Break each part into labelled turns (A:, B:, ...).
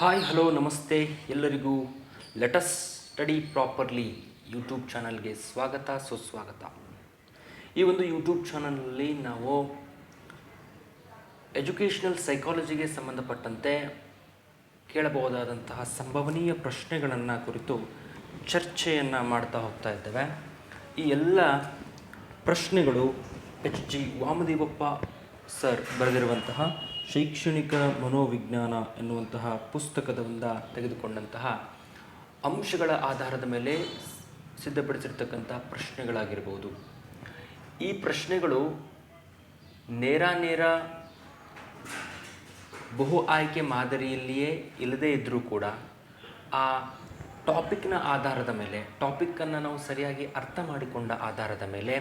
A: Hi hello ನಮಸ್ತೆ. ಎಲ್ಲರಿಗೂ lettuce study properly YouTube ಚಾನಲ್ಗೆ ಸ್ವಾಗತ, ಸುಸ್ವಾಗತ. ಈ ಒಂದು ಯೂಟ್ಯೂಬ್ ಚಾನಲಲ್ಲಿ ನಾವು ಎಜುಕೇಷನಲ್ ಸೈಕಾಲಜಿಗೆ ಸಂಬಂಧಪಟ್ಟಂತೆ ಕೇಳಬಹುದಾದಂತಹ ಸಂಭವನೀಯ ಪ್ರಶ್ನೆಗಳನ್ನು ಕುರಿತು ಚರ್ಚೆಯನ್ನು ಮಾಡ್ತಾ ಹೋಗ್ತಾ ಇದ್ದೇವೆ. ಈ ಎಲ್ಲ ಪ್ರಶ್ನೆಗಳು ಎಚ್ ಜಿ ವಾಮದೇವಪ್ಪ ಸರ್ ಬರೆದಿರುವಂತಹ ಶೈಕ್ಷಣಿಕ ಮನೋವಿಜ್ಞಾನ ಎನ್ನುವಂತಹ ಪುಸ್ತಕದಿಂದ ತೆಗೆದುಕೊಂಡಂತಹ ಅಂಶಗಳ ಆಧಾರದ ಮೇಲೆ ಸಿದ್ಧಪಡಿಸಿರ್ತಕ್ಕಂಥ ಪ್ರಶ್ನೆಗಳಾಗಿರ್ಬೋದು. ಈ ಪ್ರಶ್ನೆಗಳು ನೇರ ನೇರ ಬಹು ಆಯ್ಕೆ ಮಾದರಿಯಲ್ಲಿಯೇ ಇಲ್ಲದೇ ಇದ್ದರೂ ಕೂಡ ಆ ಟಾಪಿಕ್ನ ಆಧಾರದ ಮೇಲೆ ಟಾಪಿಕ್ಕನ್ನು ನಾವು ಸರಿಯಾಗಿ ಅರ್ಥ ಮಾಡಿಕೊಂಡ ಆಧಾರದ ಮೇಲೆ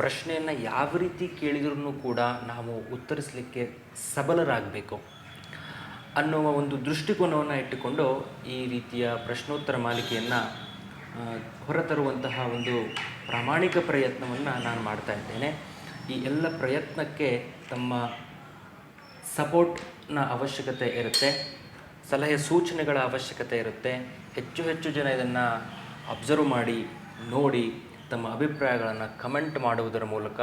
A: ಪ್ರಶ್ನೆಯನ್ನು ಯಾವ ರೀತಿ ಕೇಳಿದ್ರೂ ಕೂಡ ನಾವು ಉತ್ತರಿಸಲಿಕ್ಕೆ ಸಬಲರಾಗಬೇಕು ಅನ್ನುವ ಒಂದು ದೃಷ್ಟಿಕೋನವನ್ನು ಇಟ್ಟುಕೊಂಡು ಈ ರೀತಿಯ ಪ್ರಶ್ನೋತ್ತರ ಮಾಲಿಕೆಯನ್ನು ಹೊರತರುವಂತಹ ಒಂದು ಪ್ರಾಮಾಣಿಕ ಪ್ರಯತ್ನವನ್ನು ನಾನು ಮಾಡ್ತಾ ಇದ್ದೇನೆ. ಈ ಎಲ್ಲ ಪ್ರಯತ್ನಕ್ಕೆ ತಮ್ಮ ಸಪೋರ್ಟ್ನ ಅವಶ್ಯಕತೆ ಇರುತ್ತೆ. ಸಲಹೆ ಸೂಚನೆಗಳ ಅವಶ್ಯಕತೆ ಇರುತ್ತೆ. ಹೆಚ್ಚು ಹೆಚ್ಚು ಜನ ಇದನ್ನು ಅಬ್ಸರ್ವ್ ಮಾಡಿ, ನೋಡಿ, ತಮ್ಮ ಅಭಿಪ್ರಾಯಗಳನ್ನು ಕಮೆಂಟ್ ಮಾಡುವುದರ ಮೂಲಕ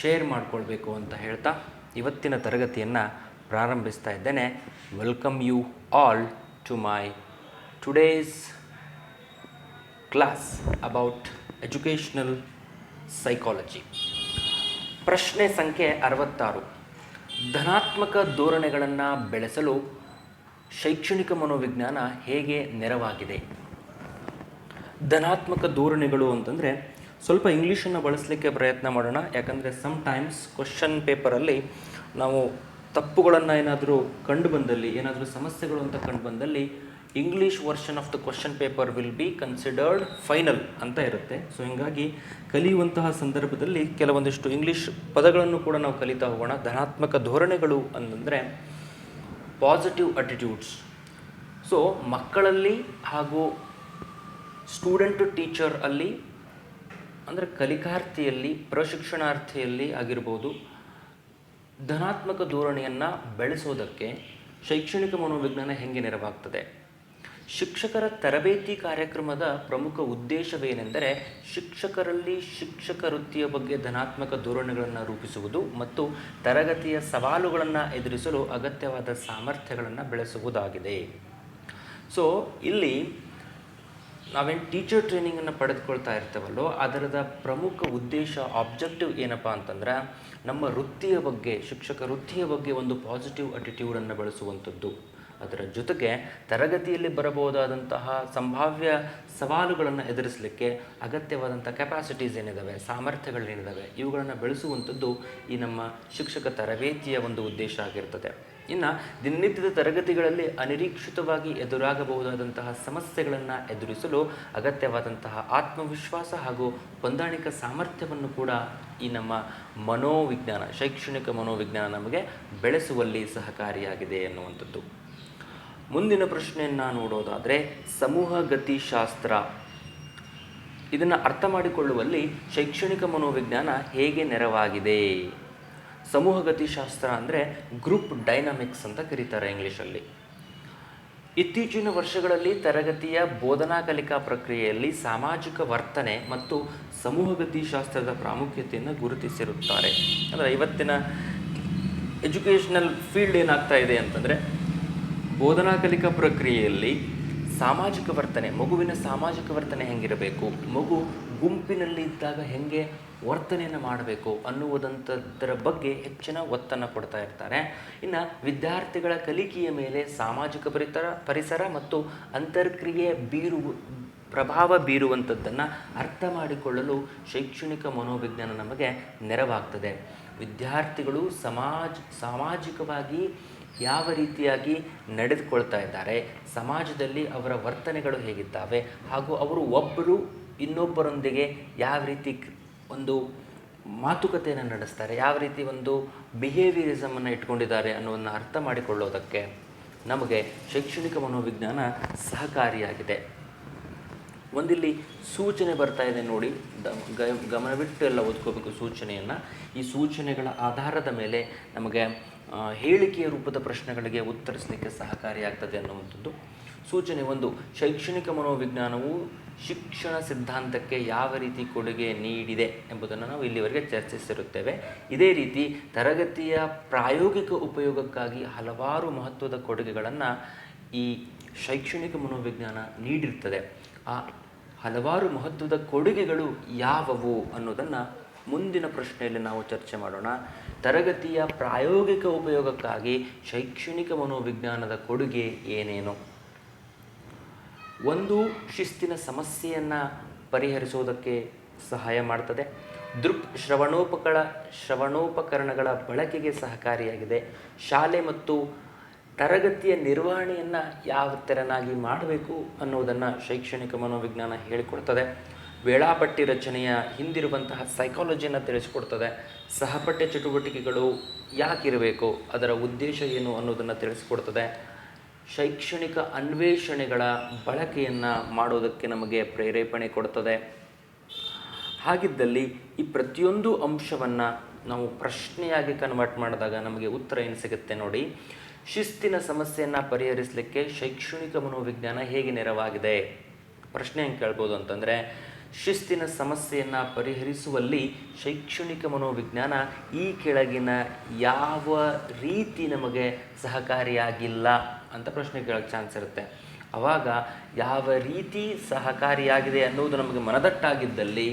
A: ಶೇರ್ ಮಾಡಿಕೊಳ್ಬೇಕು ಅಂತ ಹೇಳ್ತಾ ಇವತ್ತಿನ ತರಗತಿಯನ್ನು ಪ್ರಾರಂಭಿಸ್ತಾ ಇದ್ದೇನೆ. Welcome you all to my today's class about educational psychology ಪ್ರಶ್ನೆ ಸಂಖ್ಯೆ ಅರವತ್ತಾರು. ಧನಾತ್ಮಕ ಧೋರಣೆಗಳನ್ನು ಬೆಳೆಸಲು ಶೈಕ್ಷಣಿಕ ಮನೋವಿಜ್ಞಾನ ಹೇಗೆ ನೆರವಾಗಿದೆ? ಧನಾತ್ಮಕ ಧೋರಣೆಗಳು ಅಂತಂದರೆ ಸ್ವಲ್ಪ ಇಂಗ್ಲೀಷನ್ನು ಬಳಸಲಿಕ್ಕೆ ಪ್ರಯತ್ನ ಮಾಡೋಣ. ಯಾಕಂದರೆ ಸಮ್ ಟೈಮ್ಸ್ ಕ್ವಶನ್ ಪೇಪರಲ್ಲಿ ನಾವು ತಪ್ಪುಗಳನ್ನು ಏನಾದರೂ ಕಂಡು ಬಂದಲ್ಲಿ ಏನಾದರೂ ಸಮಸ್ಯೆಗಳು ಅಂತ ಕಂಡು ಬಂದಲ್ಲಿ English version of the question paper will be considered final ಅಂತ ಇರುತ್ತೆ. ಸೊ ಹೀಗಾಗಿ ಕಲಿಯುವಂತಹ ಸಂದರ್ಭದಲ್ಲಿ ಕೆಲವೊಂದಿಷ್ಟು ಇಂಗ್ಲೀಷ್ ಪದಗಳನ್ನು ಕೂಡ ನಾವು ಕಲಿತಾ ಹೋಗೋಣ. ಧನಾತ್ಮಕ ಧೋರಣೆಗಳು ಅಂತಂದರೆ ಪಾಸಿಟಿವ್ ಅಟಿಟ್ಯೂಡ್ಸ್ ಸೊ ಮಕ್ಕಳಲ್ಲಿ ಹಾಗೂ ಸ್ಟೂಡೆಂಟ್ ಟೀಚರ್ ಅಲ್ಲಿ, ಅಂದರೆ ಕಲಿಕಾರ್ಥಿಯಲ್ಲಿ ಪ್ರಶಿಕ್ಷಣಾರ್ಥಿಯಲ್ಲಿ ಆಗಿರ್ಬೋದು, ಧನಾತ್ಮಕ ಧೋರಣೆಯನ್ನು ಬೆಳೆಸೋದಕ್ಕೆ ಶೈಕ್ಷಣಿಕ ಮನೋವಿಜ್ಞಾನ ಹೆಂಗೆ ನೆರವಾಗ್ತದೆ? ಶಿಕ್ಷಕರ ತರಬೇತಿ ಕಾರ್ಯಕ್ರಮದ ಪ್ರಮುಖ ಉದ್ದೇಶವೇನೆಂದರೆ ಶಿಕ್ಷಕರಲ್ಲಿ ಶಿಕ್ಷಕ ವೃತ್ತಿಯ ಬಗ್ಗೆ ಧನಾತ್ಮಕ ಧೋರಣೆಗಳನ್ನು ರೂಪಿಸುವುದು ಮತ್ತು ತರಗತಿಯ ಸವಾಲುಗಳನ್ನು ಎದುರಿಸಲು ಅಗತ್ಯವಾದ ಸಾಮರ್ಥ್ಯಗಳನ್ನು ಬೆಳೆಸುವುದಾಗಿದೆ. ಸೊ ಇಲ್ಲಿ ನಾವೇನು ಟೀಚರ್ ಟ್ರೈನಿಂಗನ್ನು ಪಡೆದುಕೊಳ್ತಾ ಇರ್ತೇವಲ್ಲೋ, ಅದರದ ಪ್ರಮುಖ ಉದ್ದೇಶ ಆಬ್ಜೆಕ್ಟಿವ್ ಏನಪ್ಪ ಅಂತಂದ್ರೆ ನಮ್ಮ ವೃತ್ತಿಯ ಬಗ್ಗೆ, ಶಿಕ್ಷಕ ವೃತ್ತಿಯ ಬಗ್ಗೆ ಒಂದು ಪಾಸಿಟಿವ್ ಅಟಿಟ್ಯೂಡನ್ನು ಬೆಳೆಸುವಂಥದ್ದು. ಅದರ ಜೊತೆಗೆ ತರಗತಿಯಲ್ಲಿ ಬರಬಹುದಾದಂತಹ ಸಂಭಾವ್ಯ ಸವಾಲುಗಳನ್ನು ಎದುರಿಸಲಿಕ್ಕೆ ಅಗತ್ಯವಾದಂಥ ಕೆಪಾಸಿಟೀಸ್ ಏನಿದ್ದಾವೆ ಸಾಮರ್ಥ್ಯಗಳೇನಿದ್ದಾವೆ ಇವುಗಳನ್ನು ಬೆಳೆಸುವಂಥದ್ದು ಈ ನಮ್ಮ ಶಿಕ್ಷಕ ತರಬೇತಿಯ ಒಂದು ಉದ್ದೇಶ ಆಗಿರ್ತದೆ. ಇನ್ನು ದಿನನಿತ್ಯದ ತರಗತಿಗಳಲ್ಲಿ ಅನಿರೀಕ್ಷಿತವಾಗಿ ಎದುರಾಗಬಹುದಾದಂತಹ ಸಮಸ್ಯೆಗಳನ್ನು ಎದುರಿಸಲು ಅಗತ್ಯವಾದಂತಹ ಆತ್ಮವಿಶ್ವಾಸ ಹಾಗೂ ಹೊಂದಾಣಿಕೆ ಸಾಮರ್ಥ್ಯವನ್ನು ಕೂಡ ಈ ನಮ್ಮ ಮನೋವಿಜ್ಞಾನ, ಶೈಕ್ಷಣಿಕ ಮನೋವಿಜ್ಞಾನ ನಮಗೆ ಬೆಳೆಸುವಲ್ಲಿ ಸಹಕಾರಿಯಾಗಿದೆ ಎನ್ನುವಂಥದ್ದು. ಮುಂದಿನ ಪ್ರಶ್ನೆಯನ್ನು ನೋಡೋದಾದರೆ ಸಮೂಹ ಗತಿಶಾಸ್ತ್ರ ಇದನ್ನು ಅರ್ಥ ಮಾಡಿಕೊಳ್ಳುವಲ್ಲಿ ಶೈಕ್ಷಣಿಕ ಮನೋವಿಜ್ಞಾನ ಹೇಗೆ ನೆರವಾಗಿದೆ? ಸಮೂಹ ಗತಿಶಾಸ್ತ್ರ ಅಂದರೆ ಗ್ರೂಪ್ ಡೈನಾಮಿಕ್ಸ್ ಅಂತ ಕರೀತಾರೆ ಇಂಗ್ಲೀಷಲ್ಲಿ. ಇತ್ತೀಚಿನ ವರ್ಷಗಳಲ್ಲಿ ತರಗತಿಯ ಬೋಧನಾ ಕಲಿಕಾ ಪ್ರಕ್ರಿಯೆಯಲ್ಲಿ ಸಾಮಾಜಿಕ ವರ್ತನೆ ಮತ್ತು ಸಮೂಹ ಗತಿಶಾಸ್ತ್ರದ ಪ್ರಾಮುಖ್ಯತೆಯನ್ನು ಗುರುತಿಸಿರುತ್ತಾರೆ. ಅಂದರೆ ಇವತ್ತಿನ ಎಜುಕೇಷನಲ್ ಫೀಲ್ಡ್ ಏನಾಗ್ತಾ ಇದೆ ಅಂತಂದರೆ ಬೋಧನಾ ಕಲಿಕಾ ಪ್ರಕ್ರಿಯೆಯಲ್ಲಿ ಸಾಮಾಜಿಕ ವರ್ತನೆ, ಮಗುವಿನ ಸಾಮಾಜಿಕ ವರ್ತನೆ ಹೆಂಗಿರಬೇಕು, ಮಗು ಗುಂಪಿನಲ್ಲಿ ಇದ್ದಾಗ ಹೆಂಗೆ ವರ್ತನೆಯನ್ನು ಮಾಡಬೇಕು ಅನ್ನುವುದಂಥದ್ದರ ಬಗ್ಗೆ ಹೆಚ್ಚಿನ ಒತ್ತನ್ನು ಕೊಡ್ತಾ ಇರ್ತಾರೆ. ಇನ್ನು ವಿದ್ಯಾರ್ಥಿಗಳ ಕಲಿಕೆಯ ಮೇಲೆ ಸಾಮಾಜಿಕ ಪರಿತರ, ಪರಿಸರ ಮತ್ತು ಅಂತರ್ಕ್ರಿಯೆ ಬೀರು, ಪ್ರಭಾವ ಬೀರುವಂಥದ್ದನ್ನು ಅರ್ಥ ಮಾಡಿಕೊಳ್ಳಲು ಶೈಕ್ಷಣಿಕ ಮನೋವಿಜ್ಞಾನ ನಮಗೆ ನೆರವಾಗ್ತದೆ. ವಿದ್ಯಾರ್ಥಿಗಳು ಸಮಾಜ, ಸಾಮಾಜಿಕವಾಗಿ ಯಾವ ರೀತಿಯಾಗಿ ನಡೆದುಕೊಳ್ತಾ ಇದ್ದಾರೆ, ಸಮಾಜದಲ್ಲಿ ಅವರ ವರ್ತನೆಗಳು ಹೇಗಿದ್ದಾವೆ, ಹಾಗೂ ಅವರು ಒಬ್ಬರು ಇನ್ನೊಬ್ಬರೊಂದಿಗೆ ಯಾವ ರೀತಿ ಒಂದು ಮಾತುಕತೆಯನ್ನು ನಡೆಸ್ತಾರೆ, ಯಾವ ರೀತಿ ಒಂದು ಬಿಹೇವಿಯರಿಸಮನ್ನು ಇಟ್ಕೊಂಡಿದ್ದಾರೆ ಅನ್ನೋದನ್ನು ಅರ್ಥ ಮಾಡಿಕೊಳ್ಳೋದಕ್ಕೆ ನಮಗೆ ಶೈಕ್ಷಣಿಕ ಮನೋವಿಜ್ಞಾನ ಸಹಕಾರಿಯಾಗಿದೆ. ಒಂದಿಲ್ಲಿ ಸೂಚನೆ ಬರ್ತಾ ಇದೆ ನೋಡಿ ಗಮನವಿಟ್ಟು ಎಲ್ಲ ಓದ್ಕೋಬೇಕು ಸೂಚನೆಯನ್ನು. ಈ ಸೂಚನೆಗಳ ಆಧಾರದ ಮೇಲೆ ನಮಗೆ ಹೇಳಿಕೆಯ ರೂಪದ ಪ್ರಶ್ನೆಗಳಿಗೆ ಉತ್ತರಿಸಲಿಕ್ಕೆ ಸಹಕಾರಿಯಾಗ್ತದೆ ಅನ್ನುವಂಥದ್ದು. ಸೂಚನೆ ಒಂದು, ಶೈಕ್ಷಣಿಕ ಮನೋವಿಜ್ಞಾನವು ಶಿಕ್ಷಣ ಸಿದ್ಧಾಂತಕ್ಕೆ ಯಾವ ರೀತಿ ಕೊಡುಗೆ ನೀಡಿದೆ ಎಂಬುದನ್ನು ನಾವು ಇಲ್ಲಿವರೆಗೆ ಚರ್ಚಿಸಿರುತ್ತೇವೆ. ಇದೇ ರೀತಿ ತರಗತಿಯ ಪ್ರಾಯೋಗಿಕ ಉಪಯೋಗಕ್ಕಾಗಿ ಹಲವಾರು ಮಹತ್ವದ ಕೊಡುಗೆಗಳನ್ನು ಈ ಶೈಕ್ಷಣಿಕ ಮನೋವಿಜ್ಞಾನ ನೀಡಿರ್ತದೆ. ಆ ಹಲವಾರು ಮಹತ್ವದ ಕೊಡುಗೆಗಳು ಯಾವುವು ಅನ್ನೋದನ್ನು ಮುಂದಿನ ಪ್ರಶ್ನೆಯಲ್ಲಿ ನಾವು ಚರ್ಚೆ ಮಾಡೋಣ. ತರಗತಿಯ ಪ್ರಾಯೋಗಿಕ ಉಪಯೋಗಕ್ಕಾಗಿ ಶೈಕ್ಷಣಿಕ ಮನೋವಿಜ್ಞಾನದ ಕೊಡುಗೆ ಏನೇನು? ಒಂದು, ಶಿಸ್ತಿನ ಸಮಸ್ಯೆಯನ್ನು ಪರಿಹರಿಸುವುದಕ್ಕೆ ಸಹಾಯ ಮಾಡ್ತದೆ. ದೃಕ್ ಶ್ರವಣೋಪಕಳ, ಶ್ರವಣೋಪಕರಣಗಳ ಬಳಕೆಗೆ ಸಹಕಾರಿಯಾಗಿದೆ. ಶಾಲೆ ಮತ್ತು ತರಗತಿಯ ನಿರ್ವಹಣೆಯನ್ನು ಯಾವ ತೆರನಾಗಿ ಮಾಡಬೇಕು ಅನ್ನುವುದನ್ನು ಶೈಕ್ಷಣಿಕ ಮನೋವಿಜ್ಞಾನ ಹೇಳಿಕೊಡ್ತದೆ. ವೇಳಾಪಟ್ಟಿ ರಚನೆಯ ಹಿಂದಿರುವಂತಹ ಸೈಕಾಲಜಿಯನ್ನು ತಿಳಿಸಿಕೊಡ್ತದೆ. ಸಹಪಠ್ಯ ಚಟುವಟಿಕೆಗಳು ಯಾಕಿರಬೇಕು? ಅದರ ಉದ್ದೇಶ ಏನು ಅನ್ನೋದನ್ನು ತಿಳಿಸಿಕೊಡ್ತದೆ. ಶೈಕ್ಷಣಿಕ ಅನ್ವೇಷಣೆಗಳ ಬಳಕೆಯನ್ನು ಮಾಡೋದಕ್ಕೆ ನಮಗೆ ಪ್ರೇರೇಪಣೆ ಕೊಡ್ತದೆ. ಹಾಗಿದ್ದಲ್ಲಿ ಈ ಪ್ರತಿಯೊಂದು ಅಂಶವನ್ನು ನಾವು ಪ್ರಶ್ನೆಯಾಗಿ ಕನ್ವರ್ಟ್ ಮಾಡಿದಾಗ ನಮಗೆ ಉತ್ತರ ಏನು ಸಿಗುತ್ತೆ ನೋಡಿ. ಶಿಸ್ತಿನ ಸಮಸ್ಯೆಯನ್ನು ಪರಿಹರಿಸಲಿಕ್ಕೆ ಶೈಕ್ಷಣಿಕ ಮನೋವಿಜ್ಞಾನ ಹೇಗೆ ನೆರವಾಗಿದೆ? ಪ್ರಶ್ನೆ ಹೆಂಗೆ ಕೇಳ್ಬೋದು ಅಂತಂದರೆ ಶಿಸ್ತಿನ ಸಮಸ್ಯೆಯನ್ನು ಪರಿಹರಿಸುವಲ್ಲಿ ಶೈಕ್ಷಣಿಕ ಮನೋವಿಜ್ಞಾನ ಈ ಕೆಳಗಿನ ಯಾವ ರೀತಿ ನಮಗೆ ಸಹಕಾರಿಯಾಗಿಲ್ಲ ಅಂತ ಪ್ರಶ್ನೆ ಕೇಳೋಕ್ಕೆ ಚಾನ್ಸ್ ಇರುತ್ತೆ. ಆವಾಗ ಯಾವ ರೀತಿ ಸಹಕಾರಿಯಾಗಿದೆ ಅನ್ನೋದು ನಮಗೆ ಮನದಟ್ಟಾಗಿದ್ದಲ್ಲಿ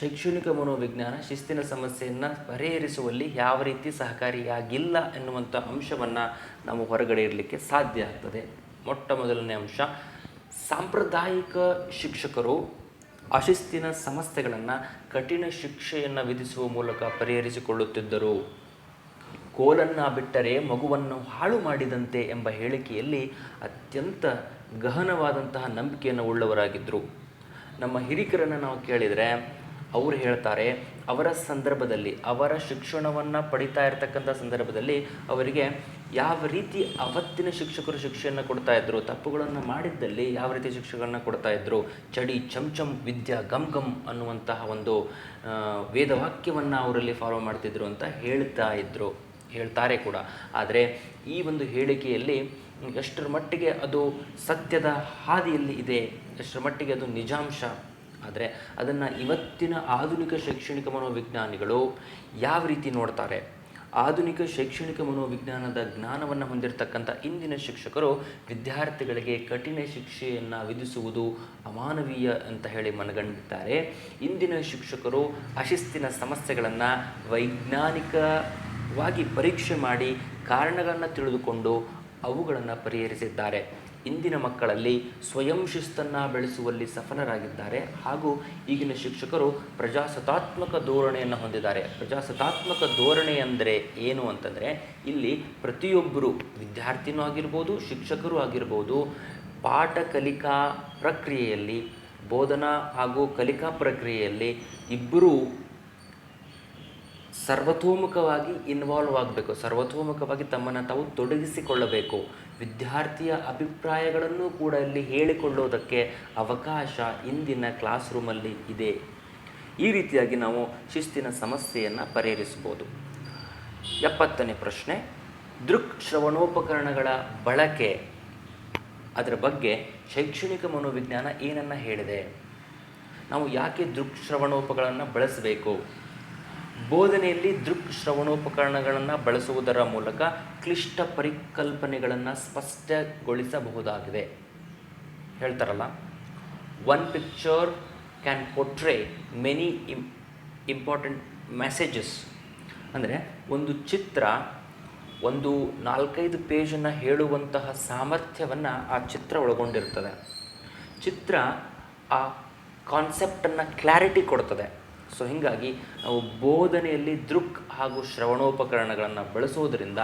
A: ಶೈಕ್ಷಣಿಕ ಮನೋವಿಜ್ಞಾನ, ಶಿಸ್ತಿನ ಸಮಸ್ಯೆಯನ್ನು ಪರಿಹರಿಸುವಲ್ಲಿ ಯಾವ ರೀತಿ ಸಹಕಾರಿಯಾಗಿಲ್ಲ ಎನ್ನುವಂಥ ಅಂಶವನ್ನು ನಾವು ಹೊರಗಡೆ ಇರಲಿಕ್ಕೆ ಸಾಧ್ಯ ಆಗ್ತದೆ. ಮೊಟ್ಟ ಮೊದಲನೇ ಅಂಶ ಸಾಂಪ್ರದಾಯಿಕ ಶಿಕ್ಷಕರು ಅಶಿಸ್ತಿನ ಸಮಸ್ಯೆಗಳನ್ನು ಕಠಿಣ ಶಿಕ್ಷೆಯನ್ನು ವಿಧಿಸುವ ಮೂಲಕ ಪರಿಹರಿಸಿಕೊಳ್ಳುತ್ತಿದ್ದರು. ಕೋಲನ್ನು ಬಿಟ್ಟರೆ ಮಗುವನ್ನು ಹಾಳು ಮಾಡಿದಂತೆ ಎಂಬ ಹೇಳಿಕೆಯಲ್ಲಿ ಅತ್ಯಂತ ಗಹನವಾದಂತಹ ನಂಬಿಕೆಯನ್ನು ಉಳ್ಳವರಾಗಿದ್ದರು ನಮ್ಮ ಹಿರಿಕರನ್ನು ನಾವು ಕೇಳಿದರೆ ಅವರು ಹೇಳ್ತಾರೆ, ಅವರ ಸಂದರ್ಭದಲ್ಲಿ ಅವರ ಶಿಕ್ಷಣವನ್ನು ಪಡಿತಾ ಇರತಕ್ಕಂಥ ಸಂದರ್ಭದಲ್ಲಿ ಅವರಿಗೆ ಯಾವ ರೀತಿ ಅವತ್ತಿನ ಶಿಕ್ಷಕರು ಶಿಕ್ಷೆಯನ್ನು ಕೊಡ್ತಾ ಇದ್ರು, ತಪ್ಪುಗಳನ್ನು ಮಾಡಿದ್ದಲ್ಲಿ ಯಾವ ರೀತಿ ಶಿಕ್ಷೆಗಳನ್ನ ಕೊಡ್ತಾ ಇದ್ರು, ಚಡಿ ಚಮ್ ವಿದ್ಯಾ ಗಮ್ ಗಮ್ ಅನ್ನುವಂತಹ ಒಂದು ವೇದವಾಕ್ಯವನ್ನು ಅವರಲ್ಲಿ ಫಾಲೋ ಮಾಡ್ತಿದ್ರು ಅಂತ ಹೇಳ್ತಾ ಇದ್ರು, ಹೇಳ್ತಾರೆ ಕೂಡ. ಆದರೆ ಈ ಒಂದು ಹೇಳಿಕೆಯಲ್ಲಿ ಎಷ್ಟರ ಮಟ್ಟಿಗೆ ಅದು ಸತ್ಯದ ಹಾದಿಯಲ್ಲಿ ಇದೆ, ಎಷ್ಟರ ಮಟ್ಟಿಗೆ ಅದು ನಿಜಾಂಶ? ಆದರೆ ಅದನ್ನು ಇವತ್ತಿನ ಆಧುನಿಕ ಶೈಕ್ಷಣಿಕ ಮನೋವಿಜ್ಞಾನಿಗಳು ಯಾವ ರೀತಿ ನೋಡ್ತಾರೆ? ಆಧುನಿಕ ಶೈಕ್ಷಣಿಕ ಮನೋವಿಜ್ಞಾನದ ಜ್ಞಾನವನ್ನು ಹೊಂದಿರತಕ್ಕಂಥ ಇಂದಿನ ಶಿಕ್ಷಕರು ವಿದ್ಯಾರ್ಥಿಗಳಿಗೆ ಕಠಿಣ ಶಿಕ್ಷೆಯನ್ನು ವಿಧಿಸುವುದು ಅಮಾನವೀಯ ಅಂತ ಹೇಳಿ ಮನಗಂಡಿದ್ದಾರೆ. ಇಂದಿನ ಶಿಕ್ಷಕರು ಅಶಿಸ್ತಿನ ಸಮಸ್ಯೆಗಳನ್ನು ವೈಜ್ಞಾನಿಕವಾಗಿ ಪರೀಕ್ಷೆ ಮಾಡಿ ಕಾರಣಗಳನ್ನು ತಿಳಿದುಕೊಂಡು ಅವುಗಳನ್ನು ಪರಿಹರಿಸಿದ್ದಾರೆ. ಇಂದಿನ ಮಕ್ಕಳಲ್ಲಿ ಸ್ವಯಂ ಶಿಸ್ತನ್ನು ಬೆಳೆಸುವಲ್ಲಿ ಸಫಲರಾಗಿದ್ದಾರೆ ಹಾಗೂ ಈಗಿನ ಶಿಕ್ಷಕರು ಪ್ರಜಾಸತ್ತಾತ್ಮಕ ಧೋರಣೆಯನ್ನು ಹೊಂದಿದ್ದಾರೆ. ಪ್ರಜಾಸತ್ತಾತ್ಮಕ ಧೋರಣೆ ಅಂದರೆ ಏನು ಅಂತಂದರೆ, ಇಲ್ಲಿ ಪ್ರತಿಯೊಬ್ಬರು ವಿದ್ಯಾರ್ಥಿನೂ ಆಗಿರ್ಬೋದು, ಶಿಕ್ಷಕರು ಆಗಿರ್ಬೋದು, ಪಾಠ ಕಲಿಕಾ ಪ್ರಕ್ರಿಯೆಯಲ್ಲಿ, ಬೋಧನಾ ಹಾಗೂ ಕಲಿಕಾ ಪ್ರಕ್ರಿಯೆಯಲ್ಲಿ ಇಬ್ಬರೂ ಸರ್ವತೋಮುಖವಾಗಿ ಇನ್ವಾಲ್ವ್ ಆಗಬೇಕು. ಸರ್ವತೋಮುಖವಾಗಿ ತಮ್ಮನ್ನು ತಾವು ತೊಡಗಿಸಿಕೊಳ್ಳಬೇಕು. ವಿದ್ಯಾರ್ಥಿಯ ಅಭಿಪ್ರಾಯಗಳನ್ನು ಕೂಡ ಇಲ್ಲಿ ಹೇಳಿಕೊಳ್ಳೋದಕ್ಕೆ ಅವಕಾಶ ಇಂದಿನ ಕ್ಲಾಸ್ ರೂಮಲ್ಲಿ ಇದೆ. ಈ ರೀತಿಯಾಗಿ ನಾವು ಶಿಸ್ತಿನ ಸಮಸ್ಯೆಯನ್ನು ಪರಿಹರಿಸ್ಬೋದು ಎಪ್ಪತ್ತನೇ ಪ್ರಶ್ನೆ, ದೃಕ್ ಶ್ರವಣೋಪಕರಣಗಳ ಬಳಕೆ ಅದರ ಬಗ್ಗೆ ಶೈಕ್ಷಣಿಕ ಮನೋವಿಜ್ಞಾನ ಏನನ್ನು ಹೇಳಿದೆ? ನಾವು ಯಾಕೆ ದೃಕ್ ಶ್ರವಣೋಪಗಳನ್ನು ಬಳಸಬೇಕು? ಬೋಧನೆಯಲ್ಲಿ ದೃಕ್ ಶ್ರವಣೋಪಕರಣಗಳನ್ನು ಬಳಸುವುದರ ಮೂಲಕ ಕ್ಲಿಷ್ಟ ಪರಿಕಲ್ಪನೆಗಳನ್ನು ಸ್ಪಷ್ಟಗೊಳಿಸಬಹುದಾಗಿದೆ. ಹೇಳ್ತಾರಲ್ಲ one picture can portray many ಇಂ important messages ಅಂದರೆ ಒಂದು ಚಿತ್ರ ಒಂದು ನಾಲ್ಕೈದು ಪೇಜನ್ನು ಹೇಳುವಂತಹ ಸಾಮರ್ಥ್ಯವನ್ನು ಆ ಚಿತ್ರ ಒಳಗೊಂಡಿರ್ತದೆ. ಚಿತ್ರ ಆ ಕಾನ್ಸೆಪ್ಟನ್ನು ಕ್ಲಾರಿಟಿ ಕೊಡ್ತದೆ. ಸೊ ಹೀಗಾಗಿ ನಾವು ಬೋಧನೆಯಲ್ಲಿ ದೃಕ್ ಹಾಗೂ ಶ್ರವಣೋಪಕರಣಗಳನ್ನು ಬಳಸುವುದರಿಂದ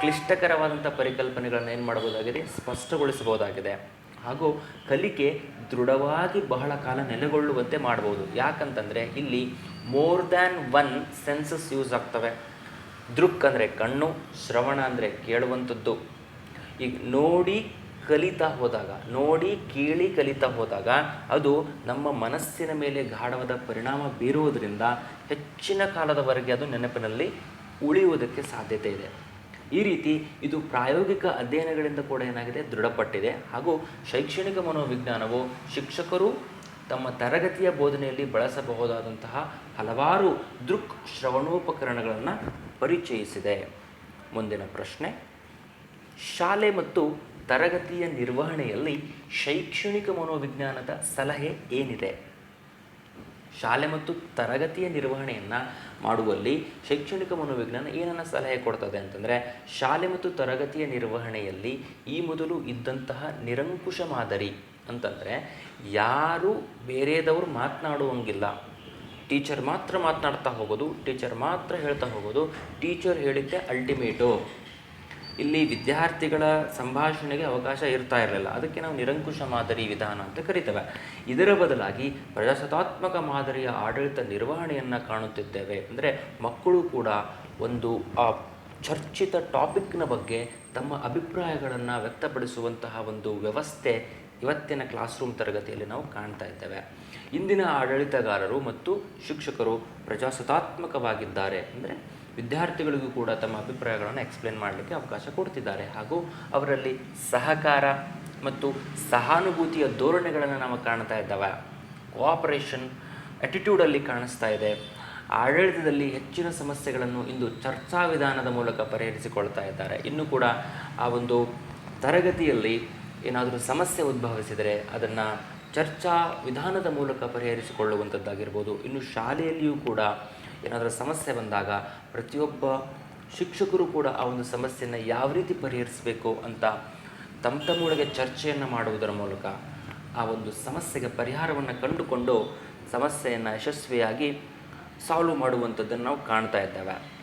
A: ಕ್ಲಿಷ್ಟಕರವಾದಂಥ ಪರಿಕಲ್ಪನೆಗಳನ್ನು ಏನು ಮಾಡಬಹುದಾಗಿದೆ ಸ್ಪಷ್ಟಗೊಳಿಸಬಹುದಾಗಿದೆ. ಹಾಗೂ ಕಲಿಕೆ ದೃಢವಾಗಿ ಬಹಳ ಕಾಲ ನೆಲೆಗೊಳ್ಳುವಂತೆ ಮಾಡ್ಬೋದು. ಯಾಕಂತಂದರೆ ಇಲ್ಲಿ more than one senses use ಆಗ್ತವೆ. ದೃಕ್ ಅಂದರೆ ಕಣ್ಣು, ಶ್ರವಣ ಅಂದರೆ ಕೇಳುವಂಥದ್ದು. ಈಗ ನೋಡಿ ಕಲಿತಾ ಹೋದಾಗ, ನೋಡಿ, ಕೇಳಿ ಕಲಿತಾ ಹೋದಾಗ ಅದು ನಮ್ಮ ಮನಸ್ಸಿನ ಮೇಲೆ ಗಾಢವಾದ ಪರಿಣಾಮ ಬೀರುವುದರಿಂದ ಹೆಚ್ಚಿನ ಕಾಲದವರೆಗೆ ಅದು ನೆನಪಿನಲ್ಲಿ ಉಳಿಯುವುದಕ್ಕೆ ಸಾಧ್ಯತೆ ಇದೆ. ಈ ರೀತಿ ಇದು ಪ್ರಾಯೋಗಿಕ ಅಧ್ಯಯನಗಳಿಂದ ಕೂಡ ಏನಾಗಿದೆ, ದೃಢಪಟ್ಟಿದೆ. ಹಾಗೂ ಶೈಕ್ಷಣಿಕ ಮನೋವಿಜ್ಞಾನವು ಶಿಕ್ಷಕರು ತಮ್ಮ ತರಗತಿಯ ಬೋಧನೆಯಲ್ಲಿ ಬಳಸಬಹುದಾದಂತಹ ಹಲವಾರು ದೃಕ್ ಶ್ರವಣೋಪಕರಣಗಳನ್ನು ಪರಿಚಯಿಸಿದೆ. ಮುಂದಿನ ಪ್ರಶ್ನೆ, ಶಾಲೆ ಮತ್ತು ತರಗತಿಯ ನಿರ್ವಹಣೆಯಲ್ಲಿ ಶೈಕ್ಷಣಿಕ ಮನೋವಿಜ್ಞಾನದ ಸಲಹೆ ಏನಿದೆ? ಶಾಲೆ ಮತ್ತು ತರಗತಿಯ ನಿರ್ವಹಣೆಯನ್ನು ಮಾಡುವಲ್ಲಿ ಶೈಕ್ಷಣಿಕ ಮನೋವಿಜ್ಞಾನ ಏನನ್ನ ಸಲಹೆ ಕೊಡ್ತದೆ ಅಂತಂದರೆ, ಶಾಲೆ ಮತ್ತು ತರಗತಿಯ ನಿರ್ವಹಣೆಯಲ್ಲಿ ಈ ಮೊದಲು ಇದ್ದಂತಹ ನಿರಂಕುಶ ಮಾದರಿ ಅಂತಂದರೆ, ಯಾರು ಬೇರೆದವರು ಮಾತನಾಡುವಂಗಿಲ್ಲ. ಟೀಚರ್ ಮಾತ್ರ ಮಾತನಾಡ್ತಾ ಹೋಗೋದು, ಟೀಚರ್ ಮಾತ್ರ ಹೇಳ್ತಾ ಹೋಗೋದು, ಟೀಚರ್ ಹೇಳಿದ್ದೆ ಅಲ್ಟಿಮೇಟು ಇಲ್ಲಿ ವಿದ್ಯಾರ್ಥಿಗಳ ಸಂಭಾಷಣೆಗೆ ಅವಕಾಶ ಇರ್ತಾ ಇರಲಿಲ್ಲ. ಅದಕ್ಕೆ ನಾವು ನಿರಂಕುಶ ಮಾದರಿ ವಿಧಾನ ಅಂತ ಕರಿತೇವೆ. ಇದರ ಬದಲಾಗಿ ಪ್ರಜಾಸತ್ತಾತ್ಮಕ ಮಾದರಿಯ ಆಡಳಿತ ನಿರ್ವಹಣೆಯನ್ನು ಕಾಣುತ್ತಿದ್ದೇವೆ. ಅಂದರೆ ಮಕ್ಕಳು ಕೂಡ ಒಂದು, ಆ ಚರ್ಚಿತ ಟಾಪಿಕ್ನ ಬಗ್ಗೆ ತಮ್ಮ ಅಭಿಪ್ರಾಯಗಳನ್ನು ವ್ಯಕ್ತಪಡಿಸುವಂತಹ ಒಂದು ವ್ಯವಸ್ಥೆ ಇವತ್ತಿನ ಕ್ಲಾಸ್ ರೂಮ್ ತರಗತಿಯಲ್ಲಿ ನಾವು ಕಾಣ್ತಾ ಇದ್ದೇವೆ. ಇಂದಿನ ಆಡಳಿತಗಾರರು ಮತ್ತು ಶಿಕ್ಷಕರು ಪ್ರಜಾಸತ್ತಾತ್ಮಕವಾಗಿದ್ದಾರೆ. ಅಂದರೆ ವಿದ್ಯಾರ್ಥಿಗಳಿಗೂ ಕೂಡ ತಮ್ಮ ಅಭಿಪ್ರಾಯಗಳನ್ನು ಎಕ್ಸ್ಪ್ಲೇನ್ ಮಾಡಲಿಕ್ಕೆ ಅವಕಾಶ ಕೊಡ್ತಿದ್ದಾರೆ. ಹಾಗೂ ಅವರಲ್ಲಿ ಸಹಕಾರ ಮತ್ತು ಸಹಾನುಭೂತಿಯ ಧೋರಣೆಗಳನ್ನು ನಾವು ಕಾಣ್ತಾ ಇದ್ದಾವೆ. ಕೋಆಪರೇಷನ್ ಅಟಿಟ್ಯೂಡಲ್ಲಿ ಕಾಣಿಸ್ತಾ ಇದೆ. ಆಡಳಿತದಲ್ಲಿ ಹೆಚ್ಚಿನ ಸಮಸ್ಯೆಗಳನ್ನು ಇಂದು ಚರ್ಚಾ ವಿಧಾನದ ಮೂಲಕ ಪರಿಹರಿಸಿಕೊಳ್ತಾ ಇದ್ದಾರೆ. ಇನ್ನು ಕೂಡ ಆ ಒಂದು ತರಗತಿಯಲ್ಲಿ ಏನಾದರೂ ಸಮಸ್ಯೆ ಉದ್ಭವಿಸಿದರೆ ಅದನ್ನು ಚರ್ಚಾ ವಿಧಾನದ ಮೂಲಕ ಪರಿಹರಿಸಿಕೊಳ್ಳುವಂಥದ್ದಾಗಿರ್ಬೋದು ಇನ್ನು ಶಾಲೆಯಲ್ಲಿಯೂ ಕೂಡ ಏನಾದರೂ ಸಮಸ್ಯೆ ಬಂದಾಗ ಪ್ರತಿಯೊಬ್ಬ ಶಿಕ್ಷಕರು ಕೂಡ ಆ ಒಂದು ಸಮಸ್ಯೆಯನ್ನು ಯಾವ ರೀತಿ ಪರಿಹರಿಸಬೇಕು ಅಂತ ತಮ್ಮ ತಮ್ಮೊಳಗೆ ಚರ್ಚೆಯನ್ನು ಮಾಡುವುದರ ಮೂಲಕ ಆ ಒಂದು ಸಮಸ್ಯೆಗೆ ಪರಿಹಾರವನ್ನು ಕಂಡುಕೊಂಡು ಸಮಸ್ಯೆಯನ್ನು ಯಶಸ್ವಿಯಾಗಿ ಸಾಲ್ವ್ ಮಾಡುವಂಥದ್ದನ್ನು ನಾವು ಕಾಣ್ತಾ ಇದ್ದೇವೆ.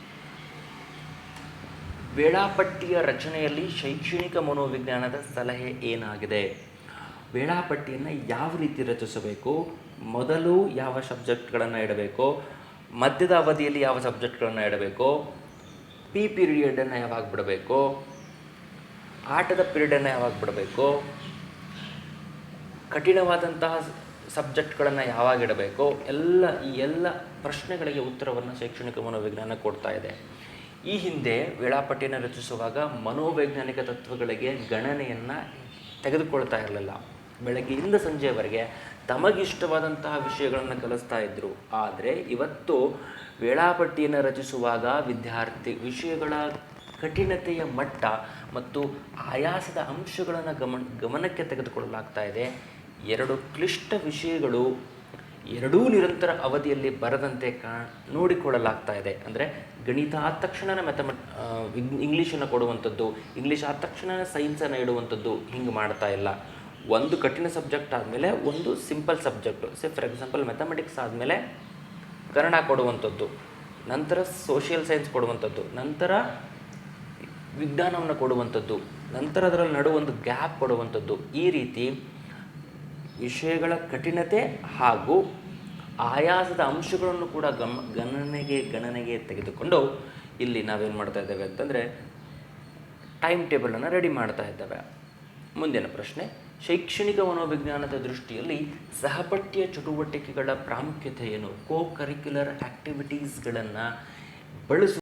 A: ವೇಳಾಪಟ್ಟಿಯ ರಚನೆಯಲ್ಲಿ ಶೈಕ್ಷಣಿಕ ಮನೋವಿಜ್ಞಾನದ ಸಲಹೆ ಏನಾಗಿದೆ? ವೇಳಾಪಟ್ಟಿಯನ್ನು ಯಾವ ರೀತಿ ರಚಿಸಬೇಕು? ಮೊದಲು ಯಾವ ಸಬ್ಜೆಕ್ಟ್ಗಳನ್ನು ಇಡಬೇಕು? ಮಧ್ಯದ ಅವಧಿಯಲ್ಲಿ ಯಾವ ಸಬ್ಜೆಕ್ಟ್ಗಳನ್ನು ಇಡಬೇಕು? ಪಿ ಪೀರಿಯಡನ್ನು ಯಾವಾಗ ಬಿಡಬೇಕು? ಆಟದ ಪೀರಿಯಡನ್ನು ಯಾವಾಗ ಬಿಡಬೇಕು? ಕಠಿಣವಾದಂತಹ ಸಬ್ಜೆಕ್ಟ್ಗಳನ್ನು ಯಾವಾಗ ಇಡಬೇಕು? ಎಲ್ಲ, ಈ ಎಲ್ಲ ಪ್ರಶ್ನೆಗಳಿಗೆ ಉತ್ತರವನ್ನು ಶೈಕ್ಷಣಿಕ ಮನೋವಿಜ್ಞಾನ ಕೊಡ್ತಾ ಇದೆ. ಈ ಹಿಂದೆ ವೇಳಾಪಟ್ಟಿಯನ್ನು ರಚಿಸುವಾಗ ಮನೋವೈಜ್ಞಾನಿಕ ತತ್ವಗಳಿಗೆ ಗಣನೆಯನ್ನು ತೆಗೆದುಕೊಳ್ತಾ ಇರಲಿಲ್ಲ. ಬೆಳಗ್ಗೆಯಿಂದ ಸಂಜೆಯವರೆಗೆ ತಮಗಿಷ್ಟವಾದಂತಹ ವಿಷಯಗಳನ್ನು ಕಲಿಸ್ತಾ ಇದ್ದರು ಆದರೆ ಇವತ್ತು ವೇಳಾಪಟ್ಟಿಯನ್ನು ರಚಿಸುವಾಗ ವಿದ್ಯಾರ್ಥಿ ವಿಷಯಗಳ ಕಠಿಣತೆಯ ಮಟ್ಟ ಮತ್ತು ಆಯಾಸದ ಅಂಶಗಳನ್ನು ಗಮನ, ಗಮನಕ್ಕೆ ತೆಗೆದುಕೊಳ್ಳಲಾಗ್ತಾ ಇದೆ. ಎರಡು ಕ್ಲಿಷ್ಟ ವಿಷಯಗಳು ಎರಡೂ ನಿರಂತರ ಅವಧಿಯಲ್ಲಿ ಬರದಂತೆ ಕಾ, ನೋಡಿಕೊಳ್ಳಲಾಗ್ತಾ ಇದೆ. ಅಂದರೆ ಗಣಿತ ಆದ ತಕ್ಷಣ ಮೆಥಮ ಇಂಗ್ಲೀಷನ್ನು ಕೊಡುವಂಥದ್ದು, ಇಂಗ್ಲೀಷ್ ಆದ ತಕ್ಷಣ ಸೈನ್ಸನ್ನು ಇಡುವಂಥದ್ದು ಹಿಂಗೆ ಮಾಡ್ತಾ ಇಲ್ಲ. ಒಂದು ಕಠಿಣ ಸಬ್ಜೆಕ್ಟ್ ಆದಮೇಲೆ ಒಂದು simple subject. Say for example mathematics ಆದಮೇಲೆ ಕನ್ನಡ ಕೊಡುವಂಥದ್ದು, ನಂತರ ಸೋಷಿಯಲ್ ಸೈನ್ಸ್ ಕೊಡುವಂಥದ್ದು, ನಂತರ ವಿಜ್ಞಾನವನ್ನು ಕೊಡುವಂಥದ್ದು, ನಂತರ ಅದರಲ್ಲಿ ನಡುವೆ ಒಂದು ಗ್ಯಾಪ್ ಕೊಡುವಂಥದ್ದು. ಈ ರೀತಿ ವಿಷಯಗಳ ಕಠಿಣತೆ ಹಾಗೂ ಆಯಾಸದ ಅಂಶಗಳನ್ನು ಕೂಡ ಗಮ, ಗಣನೆಗೆ ಗಣನೆಗೆ ತೆಗೆದುಕೊಂಡು ಇಲ್ಲಿ ನಾವೇನು ಮಾಡ್ತಾ ಇದ್ದೇವೆ ಅಂತಂದರೆ ಟೈಮ್ ಟೇಬಲನ್ನು ರೆಡಿ ಮಾಡ್ತಾ ಇದ್ದೇವೆ. ಮುಂದಿನ ಪ್ರಶ್ನೆ. ಶೈಕ್ಷಣಿಕ ಮನೋವಿಜ್ಞಾನದ ದೃಷ್ಟಿಯಲ್ಲಿ ಸಹಪಠ್ಯ ಚಟುವಟಿಕೆಗಳ ಪ್ರಾಮುಖ್ಯತೆಯನ್ನು ಕೋ ಕರಿಕ್ಯುಲರ್ ಆ್ಯಕ್ಟಿವಿಟೀಸ್ಗಳನ್ನು ಬಳಸು